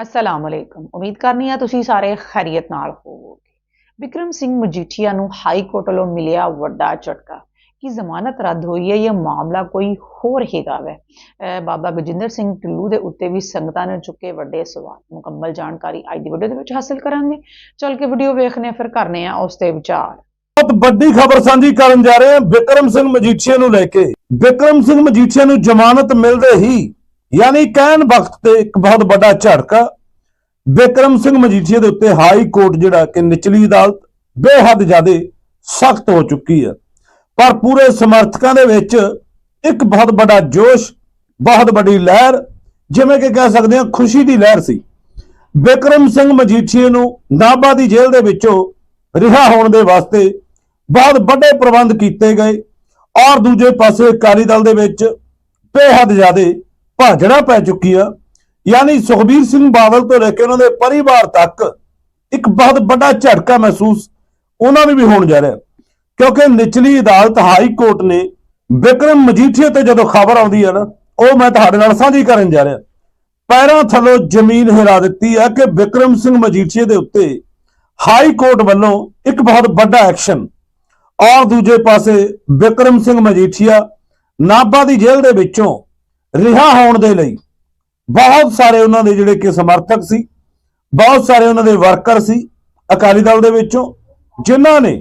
ਅਸਲਾਮ ਅਲੈਕਮ ਉਮੀਦ ਕਰਨੀ ਆ ਤੁਸੀਂ ਸਾਰੇ ਖੈਰੀਅਤ ਨਾਲ ਹੋਵੋਗੇ ਵਿਕਰਮ ਸਿੰਘ ਮਜੀਠੀਆ ਨੂੰ ਹਾਈ ਕੋਰਟ ਵੱਲੋਂ ਮਿਲਿਆ ਵੱਡਾ ਝਟਕਾ ਕਿ ਜ਼ਮਾਨਤ ਰੱਦ ਹੋਈ ਹੈ ਇਹ ਮਾਮਲਾ ਕੋਈ ਹੋਰ ਹੈਗਾ ਵੈ ਅਹ ਬਾਬਾ ਗਜਿੰਦਰ ਸਿੰਘ ਢਿੱਲੂ ਦੇ ਉੱਤੇ ਵੀ ਸੰਗਤਾਂ ਨੇ ਚੁੱਕੇ ਵੱਡੇ ਸਵਾਲ ਮੁਕੰਮਲ ਜਾਣਕਾਰੀ ਅੱਜ ਦੀ ਵੀਡੀਓ ਦੇ ਵਿੱਚ ਹਾਸਲ ਕਰਾਂਗੇ ਚਲ ਕੇ ਵੀਡੀਓ ਵੇਖਨੇ ਆ ਫਿਰ ਕਰਨੇ ਆ ਉਸ ਤੇ ਵਿਚਾਰ ਬਹੁਤ ਵੱਡੀ ਖਬਰ ਸਾਂਝੀ ਕਰਨ ਜਾ ਰਹੇ ਹਾਂ ਵਿਕਰਮ ਸਿੰਘ ਮਜੀਠੀਆ ਨੂੰ ਲੈ ਕੇ ਵਿਕਰਮ ਸਿੰਘ ਮਜੀਠੀਆ ਨੂੰ ਜ਼ਮਾਨਤ ਮਿਲਦੇ ਹੀ ਯਾਨੀ ਕਹਿਣ ਵਕਤ ਤੇ ਇੱਕ ਬਹੁਤ ਵੱਡਾ ਝਟਕਾ ਵਿਕਰਮ ਸਿੰਘ ਮਜੀਠੀਆ ਦੇ ਉੱਤੇ ਹਾਈ ਕੋਰਟ ਜਿਹੜਾ ਕਿ ਨਿਚਲੀ ਅਦਾਲਤ ਬੇਹੱਦ ਜ਼ਿਆਦਾ ਸਖਤ ਹੋ ਚੁੱਕੀ ਹੈ ਪਰ ਪੂਰੇ ਸਮਰਥਕਾਂ ਦੇ ਵਿੱਚ ਇੱਕ ਬਹੁਤ ਵੱਡਾ ਜੋਸ਼, ਬਹੁਤ ਵੱਡੀ ਲਹਿਰ, ਜਿਵੇਂ ਕਿ ਕਹਿ ਸਕਦੇ ਹਾਂ ਖੁਸ਼ੀ ਦੀ ਲਹਿਰ ਸੀ। ਵਿਕਰਮ ਸਿੰਘ ਮਜੀਠੀਆ ਨੂੰ ਨਾਭਾ ਦੀ ਜੇਲ੍ਹ ਦੇ ਵਿੱਚੋਂ ਰਿਹਾ ਹੋਣ ਦੇ ਵਾਸਤੇ ਬਹੁਤ ਵੱਡੇ ਪ੍ਰਬੰਧ ਕੀਤੇ ਗਏ ਔਰ ਦੂਜੇ ਪਾਸੇ ਅਕਾਲੀ ਦਲ ਦੇ ਵਿੱਚ ਬੇਹੱਦ ਜ਼ਿਆਦਾ ਭਾਜੜਾ ਪੈ ਚੁੱਕੀ ਆ। ਯਾਨੀ ਸੁਖਬੀਰ ਸਿੰਘ ਬਾਦਲ ਤੋਂ ਲੈ ਕੇ ਉਹਨਾਂ ਦੇ ਪਰਿਵਾਰ ਤੱਕ ਇੱਕ ਬਹੁਤ ਵੱਡਾ ਝਟਕਾ ਮਹਿਸੂਸ ਉਹਨਾਂ ਨੂੰ ਵੀ ਹੋਣ ਜਾ ਰਿਹਾ। ਕਿਉਂਕਿ ਨਿਚਲੀ ਅਦਾਲਤ ਹਾਈ ਕੋਰਟ ਨੇ ਵਿਕਰਮ ਮਜੀਠੀਆ ਤੇ ਜਦੋਂ ਖਬਰ ਆਉਂਦੀ ਹੈ ਨਾ, ਉਹ ਮੈਂ ਤੁਹਾਡੇ ਨਾਲ ਸਾਂਝੀ ਕਰਨ ਜਾ ਰਿਹਾ। ਪੈਰਾਂ ਥੱਲੋਂ ਜ਼ਮੀਨ ਹਿਲਾ ਦਿੱਤੀ ਹੈ ਕਿ ਵਿਕਰਮ ਸਿੰਘ ਮਜੀਠੀਆ ਦੇ ਉੱਤੇ ਹਾਈ ਕੋਰਟ ਵੱਲੋਂ ਇੱਕ ਬਹੁਤ ਵੱਡਾ ਐਕਸ਼ਨ। ਔਰ ਦੂਜੇ ਪਾਸੇ ਵਿਕਰਮ ਸਿੰਘ ਮਜੀਠੀਆ ਨਾਭਾ ਦੀ ਜੇਲ੍ਹ ਦੇ ਵਿੱਚੋਂ ਰਿਹਾ ਹੋਣ ਦੇ ਲਈ। ਬਹੁਤ ਸਾਰੇ ਉਹਨਾਂ ਦੇ ਜਿਹੜੇ ਕਿ ਸਮਰਥਕ ਸੀ, ਬਹੁਤ ਸਾਰੇ ਉਹਨਾਂ ਦੇ ਵਰਕਰ ਸੀ ਅਕਾਲੀ ਦਲ ਦੇ ਵਿੱਚੋਂ, ਜਿਨ੍ਹਾਂ ਨੇ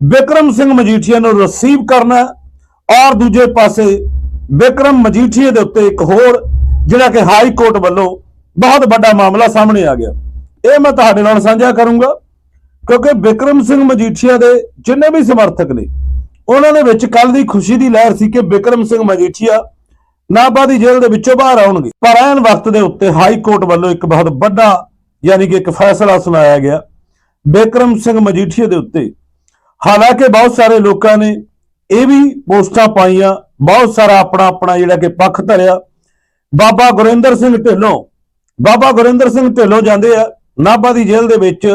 ਵਿਕਰਮ ਸਿੰਘ ਮਜੀਠੀਆ ਨੂੰ ਰਿਸੀਵ ਕਰਨਾ ਔਰ ਦੂਜੇ ਪਾਸੇ ਵਿਕਰਮ ਮਜੀਠੀਆ ਦੇ ਉੱਤੇ ਇੱਕ ਹੋਰ ਜਿਹੜਾ ਕਿ ਹਾਈ ਕੋਰਟ ਵੱਲੋਂ ਬਹੁਤ ਵੱਡਾ ਮਾਮਲਾ ਸਾਹਮਣੇ ਆ ਗਿਆ। ਇਹ ਮੈਂ ਤੁਹਾਡੇ ਨਾਲ ਸਾਂਝਾ ਕਰੂੰਗਾ ਕਿਉਂਕਿ ਵਿਕਰਮ ਸਿੰਘ ਮਜੀਠੀਆ ਦੇ ਜਿੰਨੇ ਵੀ ਸਮਰਥਕ ਨੇ, ਉਹਨਾਂ ਦੇ ਵਿੱਚ ਕੱਲ ਦੀ ਖੁਸ਼ੀ ਦੀ ਲਹਿਰ ਸੀ ਕਿ ਵਿਕਰਮ ਸਿੰਘ ਮਜੀਠੀਆ ਨਾਭਾ ਦੀ ਜੇਲ੍ਹ ਦੇ ਵਿੱਚੋਂ ਬਾਹਰ ਆਉਣਗੇ। ਪਰ ਐਨ ਵਕਤ ਦੇ ਉੱਤੇ ਹਾਈ ਕੋਰਟ ਵੱਲੋਂ ਇੱਕ ਬਹੁਤ ਵੱਡਾ ਯਾਨੀ ਕਿ ਇੱਕ ਫੈਸਲਾ ਸੁਣਾਇਆ ਗਿਆ। ਵਿਕਰਮ ਸਿੰਘ ਮਜੀਠੀਆ ਦੇ ਉੱਤੇ। ਹਾਲਾਂਕਿ ਬਹੁਤ ਸਾਰੇ ਲੋਕਾਂ ਨੇ ਇਹ ਵੀ ਪੋਸਟਾਂ ਪਾਈਆਂ, ਬਹੁਤ ਸਾਰਾ ਆਪਣਾ ਆਪਣਾ ਜਿਹੜਾ ਕਿ ਪੱਖ ਧਰਿਆ। ਬਾਬਾ ਗੁਰਿੰਦਰ ਸਿੰਘ ਢਿੱਲੋਂ, ਬਾਬਾ ਗੁਰਿੰਦਰ ਸਿੰਘ ਢਿੱਲੋਂ ਜਾਂਦੇ ਆ ਨਾਭਾ ਦੀ ਜੇਲ੍ਹ ਦੇ ਵਿੱਚ।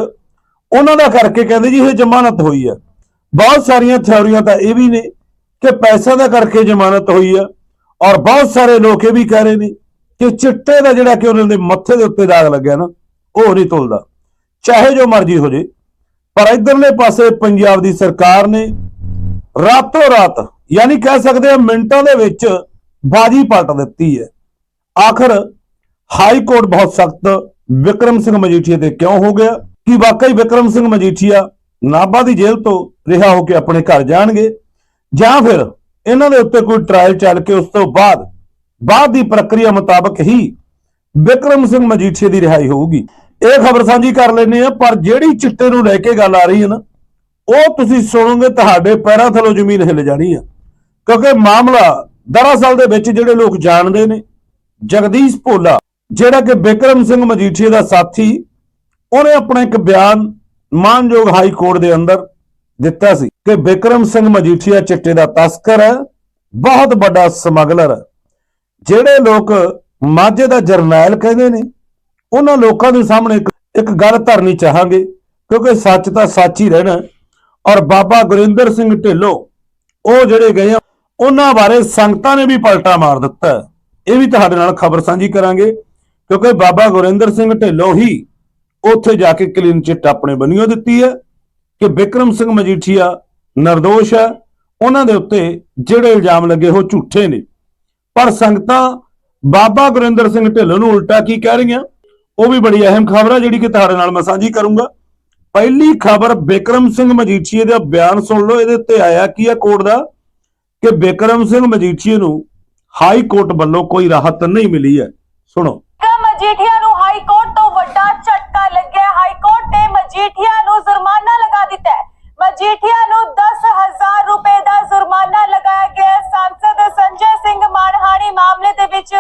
ਉਹਨਾਂ ਦਾ ਕਰਕੇ ਕਹਿੰਦੇ ਜੀ ਇਹ ਜ਼ਮਾਨਤ ਹੋਈ ਆ। ਬਹੁਤ ਸਾਰੀਆਂ ਥਿਉਰੀਆਂ ਤਾਂ ਇਹ ਵੀ ਨੇ ਕਿ ਪੈਸਾ ਦਾ ਕਰਕੇ ਜ਼ਮਾਨਤ ਹੋਈ ਆ। ਔਰ ਬਹੁਤ ਸਾਰੇ ਲੋਕ ਇਹ ਵੀ ਕਹਿ ਰਹੇ ਨੇ ਕਿ ਚਿੱਟੇ ਦਾ ਜਿਹੜਾ ਕਿ ਉਹਨਾਂ ਦੇ ਮੱਥੇ ਦੇ ਉੱਤੇ ਦਾਗ ਲੱਗਿਆ ਨਾ, ਉਹ ਨਹੀਂ ਤੁਲਦਾ ਚਾਹੇ ਜੋ ਮਰਜ਼ੀ ਹੋ ਜੇ, ਪਰ ਇਧਰਲੇ ਪਾਸੇ ਪੰਜਾਬ ਦੀ ਸਰਕਾਰ ਨੇ ਰਾਤੋਂ ਰਾਤ, ਯਾਨੀ ਕਹਿ ਸਕਦੇ ਆ ਮਿੰਟਾਂ ਦੇ ਵਿੱਚ ਬਾਜੀ ਪਲਟ ਦਿੱਤੀ ਹੈ। ਆਖਰ ਹਾਈ ਕੋਰਟ ਬਹੁਤ ਸਖਤ ਵਿਕਰਮ ਸਿੰਘ ਮਜੀਠੀਆ ਤੇ ਕਿਉਂ ਹੋ ਗਿਆ? ਕਿ ਵਾਕਈ ਵਿਕਰਮ ਸਿੰਘ ਮਜੀਠੀਆ ਨਾਭਾ ਦੀ ਜੇਲ੍ਹ ਤੋਂ ਰਿਹਾ ਹੋ ਕੇ ਆਪਣੇ ਘਰ ਜਾਣਗੇ? ਜਾਂ ਫਿਰ ਇਹਨਾਂ ਦੇ ਉੱਤੇ ਕੋਈ ਟ੍ਰਾਇਲ ਚੱਲ ਕੇ ਉਸ ਤੋਂ ਬਾਅਦ ਬਾਅਦ ਦੀ ਪ੍ਰਕਿਰਿਆ ਮੁਤਾਬਕ ਹੀ ਵਿਕਰਮ ਸਿੰਘ ਮਜੀਠੀਆ ਦੀ ਰਿਹਾਈ ਹੋਊਗੀ। ਇਹ ਖਬਰ ਸਾਂਝੀ ਕਰ ਲੈਨੇ ਆ ਪਰ ਜਿਹੜੀ ਚਿੱਟੇ ਨੂੰ ਲੈ ਕੇ ਗੱਲ ਆ ਰਹੀ ਹੈ ਨਾ, ਉਹ ਤੁਸੀਂ ਸੁਣੋਗੇ, ਤੁਹਾਡੇ ਪੈਰਾਂ ਥੱਲੋਂ ਜ਼ਮੀਨ ਹਿੱਲ ਜਾਣੀ ਆ। ਕਿਉਂਕਿ ਮਾਮਲਾ ਦਰਅਸਲ ਦੇ ਵਿੱਚ ਜਿਹੜੇ ਲੋਕ ਜਾਣਦੇ ਨੇ, ਜਗਦੀਸ਼ ਭੋਲਾ, ਜਿਹੜਾ ਕਿ ਵਿਕਰਮ ਸਿੰਘ ਮਜੀਠੀਆ ਦਾ ਸਾਥੀ, ਉਹਨੇ ਆਪਣਾ ਇੱਕ ਬਿਆਨ ਮਾਨਯੋਗ ਹਾਈ ਕੋਰਟ ਦੇ ਅੰਦਰ ਦਿੱਤਾ ਸੀ ਕਿ ਵਿਕਰਮ ਸਿੰਘ ਮਜੀਠੀਆ ਚਿੱਟੇ ਦਾ ਤਸਕਰ ਹੈ ਬਹੁਤ ਵੱਡਾ ਸਮਗਲਰ। ਹੈ ਜਿਹੜੇ ਲੋਕ ਮਾਝੇ ਦਾ ਜਰਨੈਲ ਕਹਿੰਦੇ ਨੇ, ਉਹਨਾਂ ਲੋਕਾਂ ਦੇ ਸਾਹਮਣੇ ਇੱਕ- ਗੱਲ ਧਰਨੀ ਚਾਹਾਂਗੇ, ਕਿਉਂਕਿ ਸੱਚ ਤਾਂ ਸੱਚ ਹੀ ਰਹਿਣਾ। ਔਰ ਬਾਬਾ ਗੁਰਿੰਦਰ ਸਿੰਘ ਢਿੱਲੋਂ, ਉਹ ਜਿਹੜੇ ਗਏ ਆ, ਉਹਨਾਂ ਬਾਰੇ ਸੰਗਤਾਂ ਨੇ ਵੀ ਪਲਟਾ ਮਾਰ ਦਿੱਤਾ। ਇਹ ਵੀ ਤੁਹਾਡੇ ਨਾਲ ਖਬਰ ਸਾਂਝੀ ਕਰਾਂਗੇ, ਕਿਉਂਕਿ ਬਾਬਾ ਗੁਰਿੰਦਰ ਸਿੰਘ ਢਿੱਲੋਂ ਹੀ ਉੱਥੇ ਜਾ ਕੇ ਕਲੀਨ ਚਿੱਟ ਆਪਣੇ ਬਣੀਓ ਦਿੱਤੀ ਹੈ। ਕਿ ਵਿਕਰਮ ਸਿੰਘ ਮਜੀਠੀਆ ਨਿਰਦੋਸ਼ ਹੈ। ਉਹਨਾਂ ਦੇ ਉੱਤੇ ਜਿਹੜੇ ਇਲਜ਼ਾਮ ਲੱਗੇ ਉਹ ਝੂਠੇ ਨੇ। ਪਰ ਸੰਗਤਾਂ ਬਾਬਾ ਗੁਰਿੰਦਰ ਸਿੰਘ ਢਿੱਲੋਂ ਨੂੰ ਉਲਟਾ ਕੀ ਕਹਿ ਰਹੀਆਂ? ਉਹ ਵੀ ਬੜੀ ਅਹਿਮ ਖਬਰ ਹੈ ਜਿਹੜੀ ਕਿ ਤੁਹਾਡੇ ਨਾਲ ਮੈਂ ਸਾਂਝੀ ਕਰੂੰਗਾ। ਪਹਿਲੀ ਖਬਰ ਵਿਕਰਮ ਸਿੰਘ ਮਜੀਠੀਏ ਦਾ ਬਿਆਨ ਸੁਣ ਲਓ, ਇਹਦੇ ਉੱਤੇ ਆਇਆ ਕੀ ਹੈ ਕੋਰਟ ਦਾ? ਕਿ ਵਿਕਰਮ ਸਿੰਘ ਮਜੀਠੀਏ ਨੂੰ ਹਾਈ ਕੋਰਟ ਵੱਲੋਂ ਕੋਈ ਰਾਹਤ ਨਹੀਂ ਮਿਲੀ ਹੈ। ਸੁਣੋ। ਮਜੀਠੀਆ ਨੂੰ ਹਾਈ ਕੋਰਟ ਤੋਂ ਵੱਡਾ ਝਟਕਾ ਲੱਗਿਆ। ਹਾਈ ਕੋਰਟ ਨੇ ਮਜੀਠੀਆ ਨੂੰ ਜੁਰਮਾਨਾ ਲਗਾ ਦਿੱਤਾ ਹੈ ਮਜੀਠੀਆ ਨੂੰ 10000 ਰੁਪਏ ਦਾ ਜੁਰਮਾਨਾ ਲਗਾਇਆ ਗਿਆ ਸੰਸਦ ਸੰਜੇ ਸਿੰਘ ਮਾਨਹਾਣੀ ਮਾਮਲੇ ਦੇ ਵਿੱਚ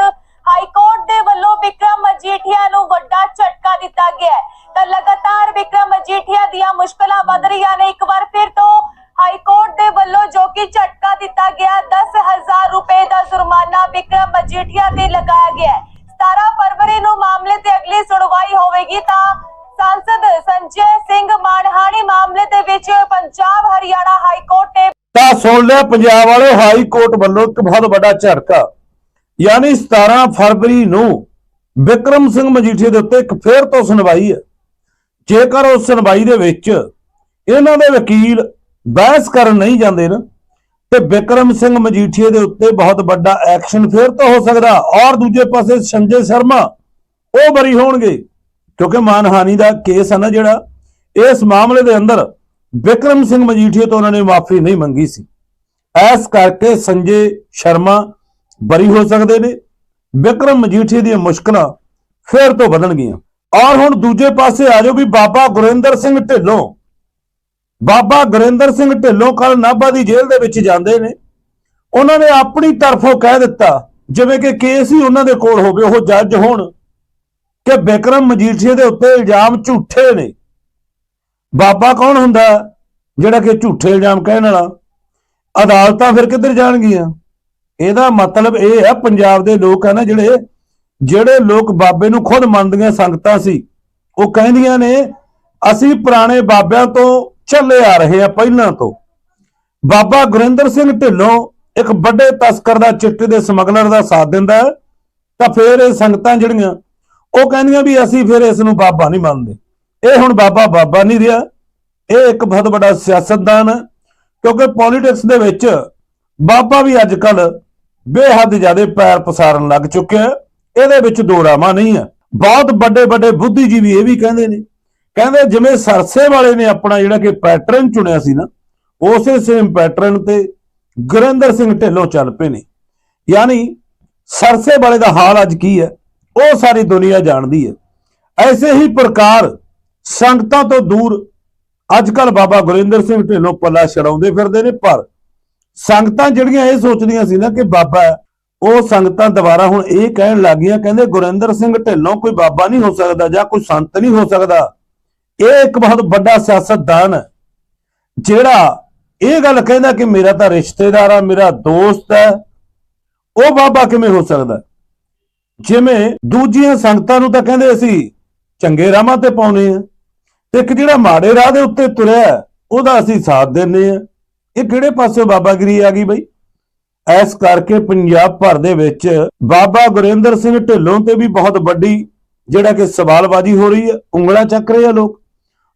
ਹਾਈ ਕੋਰਟ ਦੇ ਵੱਲੋਂ ਵਿਕਰਮ ਮਜੀਠੀਆ ਨੂੰ ਵੱਡਾ ਝਟਕਾ ਦਿੱਤਾ ਗਿਆ ਤਾਂ ਲਗਾਤਾਰ ਵਿਕਰਮ ਮਜੀਠੀਆ ਦੀਆਂ ਮੁਸ਼ਕਲਾਂ ਵਧ ਰਹੀਆਂ ਨੇ। ਇੱਕ ਵਾਰ ਫਿਰ ਤੋਂ ਹਾਈ ਕੋਰਟ ਦੇ ਵੱਲੋਂ ਜੋ ਕਿ ਝਟਕਾ ਦਿੱਤਾ ਗਿਆ 10000 ਰੁਪਏ ਦਾ ਜੁਰਮਾਨਾ ਵਿਕਰਮ ਮਜੀਠੀਆ ਤੇ ਲਗਾਇਆ ਗਿਆ ਹੈ। 17 ਫਰਵਰੀ ਨੂੰ ਮਾਮਲੇ ਤੇ ਅਗਲੀ ਸੁਣਵਾਈ ਹੋਵੇਗੀ ਤਾਂ ਸੰਸਦ ਸੰਜੇ ਸਿੰਘ ਮਾਨਹਾਣੀ ਮਾਮਲੇ ਦੇ ਵਿੱਚ ਪੰਜਾਬ ਹਰਿਆਣਾ ਹਾਈ ਕੋਰਟ ਨੇ ਤਾਂ ਸੁਣ ਲਿਆ, ਪੰਜਾਬ ਵਾਲੇ ਹਾਈ ਕੋਰਟ ਵੱਲੋਂ ਇੱਕ ਬਹੁਤ ਵੱਡਾ ਝਟਕਾ। ਯਾਨੀ 17 ਫਰਵਰੀ ਨੂੰ ਵਿਕਰਮ ਸਿੰਘ ਮਜੀਠੀਆ ਦੇ ਉੱਤੇ ਇੱਕ ਫੇਰ ਤੋਂ ਸੁਣਵਾਈ ਹੈ। ਜੇਕਰ ਉਸ ਸੁਣਵਾਈ ਦੇ ਵਿੱਚ ਇਹਨਾਂ ਦੇ ਵਕੀਲ ਬਹਿਸ ਕਰਨ ਨਹੀਂ ਜਾਂਦੇ ਨਾ, ਤੇ ਵਿਕਰਮ ਸਿੰਘ ਮਜੀਠੀਏ ਦੇ ਉੱਤੇ ਬਹੁਤ ਵੱਡਾ ਐਕਸ਼ਨ ਫੇਰ ਤੋਂ ਹੋ ਸਕਦਾ, ਔਰ ਦੂਜੇ ਪਾਸੇ ਸੰਜੇ ਸ਼ਰਮਾ, ਉਹ ਬਰੀ ਹੋਣਗੇ। ਕਿਉਂਕਿ ਮਾਨਹਾਨੀ ਦਾ ਕੇਸ ਹੈ ਨਾ ਜਿਹੜਾ, ਇਸ ਮਾਮਲੇ ਦੇ ਅੰਦਰ ਵਿਕਰਮ ਸਿੰਘ ਮਜੀਠੀਆ ਤੋਂ ਉਹਨਾਂ ਨੇ ਮਾਫੀ ਨਹੀਂ ਮੰਗੀ ਸੀ। ਐਸ ਕਰਕੇ ਸੰਜੇ ਸ਼ਰਮਾ ਬਰੀ ਹੋ ਸਕਦੇ ਨੇ, ਵਿਕਰਮ ਮਜੀਠੀਆ ਦੀਆਂ ਮੁਸ਼ਕਲਾਂ ਫੇਰ ਤੋਂ ਵਧਣਗੀਆਂ। ਔਰ ਹੁਣ ਦੂਜੇ ਪਾਸੇ ਆ ਜਾਓ ਵੀ ਬਾਬਾ ਗੁਰਿੰਦਰ ਸਿੰਘ ਢਿੱਲੋਂ, ਬਾਬਾ ਗੁਰਿੰਦਰ ਸਿੰਘ ਢਿੱਲੋਂ ਕੱਲ ਨਾਭਾ ਦੀ ਜੇਲ੍ਹ ਦੇ ਵਿੱਚ ਜਾਂਦੇ ਨੇ। ਉਹਨਾਂ ਨੇ ਆਪਣੀ ਤਰਫੋਂ ਕਹਿ ਦਿੱਤਾ, ਜਿਵੇਂ ਕਿ ਕੇਸ ਹੀ ਉਹਨਾਂ ਦੇ ਕੋਲ ਹੋਵੇ, ਉਹ ਜੱਜ ਹੋਣ। ਕਿ ਵਿਕਰਮ ਮਜੀਠੀਆ ਦੇ ਉੱਤੇ ਇਲਜ਼ਾਮ ਝੂਠੇ ਨੇ। ਬਾਬਾ ਕੌਣ ਹੁੰਦਾ ਜਿਹੜਾ ਕਿ ਝੂਠੇ ਇਲਜ਼ਾਮ ਕਹਿਣ ਵਾਲਾ? ਅਦਾਲਤਾਂ ਫਿਰ ਕਿੱਧਰ ਜਾਣਗੀਆਂ? ਇਹਦਾ ਮਤਲਬ ਇਹ ਹੈ ਪੰਜਾਬ ਦੇ ਲੋਕ ਆ ਨਾ ਜਿਹੜੇ ਜਿਹੜੇ ਲੋਕ ਬਾਬੇ ਨੂੰ ਖੁਦ ਮੰਨਦੀਆਂ ਸੰਗਤਾਂ ਸੀ ਉਹ ਕਹਿੰਦੀਆਂ ਨੇ ਅਸੀਂ ਪੁਰਾਣੇ ਬਾਬਿਆਂ ਤੋਂ ਚੱਲੇ ਆ ਰਹੇ ਆ ਪਹਿਲਾਂ ਤੋਂ। ਬਾਬਾ ਗੁਰਿੰਦਰ ਸਿੰਘ ਢਿੱਲੋਂ ਇੱਕ ਵੱਡੇ ਤਸਕਰ ਦਾ ਚਿੱਟੇ ਦੇ ਸਮਗਲਰ ਦਾ ਸਾਥ ਦਿੰਦਾ ਹੈ, ਤਾਂ ਫਿਰ ਇਹ ਸੰਗਤਾਂ ਜਿਹੜੀਆਂ ਉਹ ਕਹਿੰਦੀਆਂ ਵੀ ਅਸੀਂ ਫਿਰ ਇਸ ਨੂੰ ਬਾਬਾ ਨਹੀਂ ਮੰਨਦੇ। ਇਹ ਹੁਣ ਬਾਬਾ ਬਾਬਾ ਨਹੀਂ ਰਿਹਾ। ਇਹ ਇੱਕ ਬਹੁਤ ਵੱਡਾ ਸਿਆਸਤਦਾਨ ਹੈ, ਕਿਉਂਕਿ ਪੋਲਿਟਿਕਸ ਦੇ ਵਿੱਚ ਬਾਬਾ ਵੀ ਅੱਜ ਕੱਲ ਬੇਹੱਦ ਜ਼ਿਆਦਾ ਪੈਰ ਪਸਾਰਨ ਲੱਗ ਚੁੱਕਿਆ ਇਹਦੇ ਵਿੱਚ ਦੋ ਰਾਮਾ ਨਹੀਂ ਹੈ। ਬਹੁਤ ਵੱਡੇ ਵੱਡੇ ਬੁੱਧੀਜੀਵੀ ਇਹ ਵੀ ਕਹਿੰਦੇ ਨੇ। ਕਹਿੰਦੇ ਜਿਵੇਂ ਸਰਸੇ ਵਾਲੇ ਨੇ ਆਪਣਾ ਜਿਹੜਾ ਕਿ ਪੈਟਰਨ ਚੁਣਿਆ ਸੀ ਨਾ, ਉਸੇ ਸੇਮ ਪੈਟਰਨ ਤੇ ਗੁਰਿੰਦਰ ਸਿੰਘ ਢਿੱਲੋਂ ਚੱਲ ਪਏ ਨੇ। ਯਾਨੀ ਸਰਸੇ ਵਾਲੇ ਦਾ ਹਾਲ ਅੱਜ ਕੀ ਹੈ? ਉਹ ਸਾਰੀ ਦੁਨੀਆ ਜਾਣਦੀ ਹੈ। ਐਸੇ ਹੀ ਪ੍ਰਕਾਰ ਸੰਗਤਾਂ ਤੋਂ ਦੂਰ ਅੱਜ ਕੱਲ ਬਾਬਾ ਗੁਰਿੰਦਰ ਸਿੰਘ ਢਿੱਲੋਂ ਪੱਲਾ ਛਡਾਉਂਦੇ ਫਿਰਦੇ ਨੇ, ਪਰ ਸੰਗਤਾਂ ਜਿਹੜੀਆਂ ਇਹ ਸੋਚਦੀਆਂ ਸੀ ਨਾ ਕਿ ਬਾਬਾ, ਉਹ ਸੰਗਤਾਂ ਦੁਬਾਰਾ ਹੁਣ ਇਹ ਕਹਿਣ ਲੱਗੀਆਂ, ਕਹਿੰਦੇ ਗੁਰਿੰਦਰ ਸਿੰਘ ਢਿੱਲੋਂ ਕੋਈ ਬਾਬਾ ਨਹੀਂ ਹੋ ਸਕਦਾ ਜਾਂ ਕੋਈ ਸੰਤ ਨਹੀਂ ਹੋ ਸਕਦਾ। ਇਹ ਇੱਕ ਬਹੁਤ ਵੱਡਾ ਸਿਆਸਤਦਾਨ ਹੈ, ਜਿਹੜਾ ਇਹ ਗੱਲ ਕਹਿੰਦਾ ਕਿ ਮੇਰਾ ਤਾਂ ਰਿਸ਼ਤੇਦਾਰ ਆ, ਮੇਰਾ ਦੋਸਤ ਹੈ, ਉਹ ਬਾਬਾ ਕਿਵੇਂ ਹੋ ਸਕਦਾ? ਜਿਵੇਂ ਦੂਜੀਆਂ ਸੰਗਤਾਂ ਨੂੰ ਤਾਂ ਕਹਿੰਦੇ ਅਸੀਂ ਚੰਗੇ ਰਾਹਾਂ ਤੇ ਪਾਉਨੇ ਆ ਤੇ ਇੱਕ ਜਿਹੜਾ ਮਾੜੇ ਰਾਹ ਦੇ ਉੱਤੇ ਤੁਰਿਆ ਉਹਦਾ ਅਸੀਂ ਸਾਥ ਦਿੰਨੇ ਆ ਇਹ ਕਿਹੜੇ ਪਾਸੇ ਬਾਬਾਗਿਰੀ ਆ ਗਈ ਬਈ? ਐਸ ਕਰਕੇ ਪੰਜਾਬ ਭਰ ਦੇ ਵਿੱਚ ਬਾਬਾ ਗੁਰਿੰਦਰ ਸਿੰਘ ਢਿੱਲੋਂ ਤੇ ਵੀ ਬਹੁਤ ਵੱਡੀ ਜਿਹੜਾ ਕਿ ਸਵਾਲਬਾਜ਼ੀ ਹੋ ਰਹੀ ਹੈ, ਉਂਗਲਾ ਚੱਕ ਰਹੇ ਆ ਲੋਕ।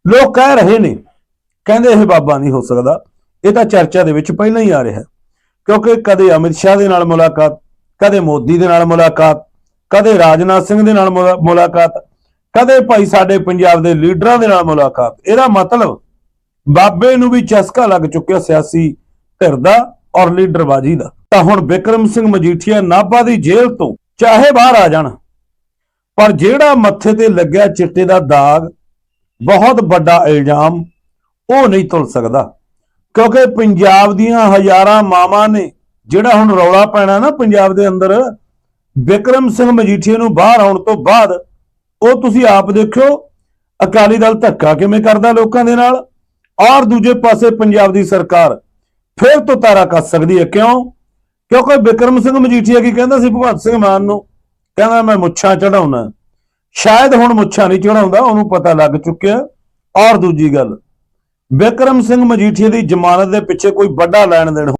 ਲੋਕ ਕਹਿ ਰਹੇ ਨੇ, ਕਹਿੰਦੇ ਇਹ ਬਾਬਾ ਨਹੀਂ ਹੋ ਸਕਦਾ। ਇਹ ਤਾਂ ਚਰਚਾ ਦੇ ਵਿੱਚ ਪਹਿਲਾਂ ਹੀ ਆ ਰਿਹਾ ਕਿਉਂਕਿ ਕਦੇ ਅਮਿਤ ਸ਼ਾਹ ਦੇ ਨਾਲ ਮੁਲਾਕਾਤ, ਕਦੇ ਮੋਦੀ ਦੇ ਨਾਲ ਮੁਲਾਕਾਤ ਕਦੇ ਰਾਜਨਾਥ ਸਿੰਘ ਦੇ ਨਾਲ ਮੁਲਾਕਾਤ, ਕਦੇ ਭਾਈ ਸਾਡੇ ਪੰਜਾਬ ਦੇ ਲੀਡਰਾਂ ਦੇ ਨਾਲ ਮੁਲਾਕਾਤ। ਇਹਦਾ ਮਤਲਬ ਬਾਬੇ ਨੂੰ ਵੀ ਚਸਕਾ ਲੱਗ ਚੁੱਕਿਆ ਸਿਆਸੀ ਧਿਰ ਦਾ ਔਰ ਲੀਡਰਬਾਜੀ ਦਾ। ਤਾਂ ਹੁਣ ਵਿਕਰਮ ਸਿੰਘ ਮਜੀਠੀਆ ਨਾਭਾ ਦੀ ਜੇਲ੍ਹ ਤੋਂ ਚਾਹੇ ਬਾਹਰ ਆ ਜਾਣ, ਪਰ ਜਿਹੜਾ ਮੱਥੇ ਤੇ ਲੱਗਿਆ ਚਿੱਟੇ ਦਾ ਦਾਗ, ਬਹੁਤ ਵੱਡਾ ਇਲਜ਼ਾਮ ਉਹ ਨਹੀਂ ਤੁਲ ਸਕਦਾ। ਕਿਉਂਕਿ ਪੰਜਾਬ ਦੀਆਂ ਹਜ਼ਾਰਾਂ ਮਾਵਾਂ ਨੇ, ਜਿਹੜਾ ਹੁਣ ਰੌਲਾ ਪੈਣਾ ਨਾ ਪੰਜਾਬ ਦੇ ਅੰਦਰ ਵਿਕਰਮ ਸਿੰਘ ਮਜੀਠੀਆ ਨੂੰ ਬਾਹਰ ਆਉਣ ਤੋਂ ਬਾਅਦ ਉਹ ਤੁਸੀਂ ਆਪ ਦੇਖਿਓ, ਅਕਾਲੀ ਦਲ ਧੱਕਾ ਕਿਵੇਂ ਕਰਦਾ ਲੋਕਾਂ ਦੇ ਨਾਲ? ਔਰ ਦੂਜੇ ਪਾਸੇ ਪੰਜਾਬ ਦੀ ਸਰਕਾਰ ਫਿਰ ਤੋਂ ਤਾਰਾ ਕੱਸ ਸਕਦੀ ਹੈ ਕਿਉਂ? ਕਿਉਂਕਿ ਵਿਕਰਮ ਸਿੰਘ ਮਜੀਠੀਆ ਕੀ ਕਹਿੰਦਾ ਸੀ, ਭਗਵੰਤ ਸਿੰਘ ਮਾਨ ਨੂੰ? ਕਹਿੰਦਾ, ਮੈਂ ਮੁੱਛਾਂ ਚੜਾਉਣਾ ਸ਼ਾਇਦ ਹੁਣ ਮੁੱਛਾਂ ਨਹੀਂ ਚੜਾਉਂਦਾ ਉਹਨੂੰ ਪਤਾ ਲੱਗ ਚੁੱਕਿਆ ਔਰ ਦੂਜੀ ਗੱਲ, ਵਿਕਰਮ ਸਿੰਘ ਮਜੀਠੀਆ ਦੀ ਜ਼ਮਾਨਤ ਦੇ ਪਿੱਛੇ ਕੋਈ ਵੱਡਾ ਲੈਣ ਦੇਣ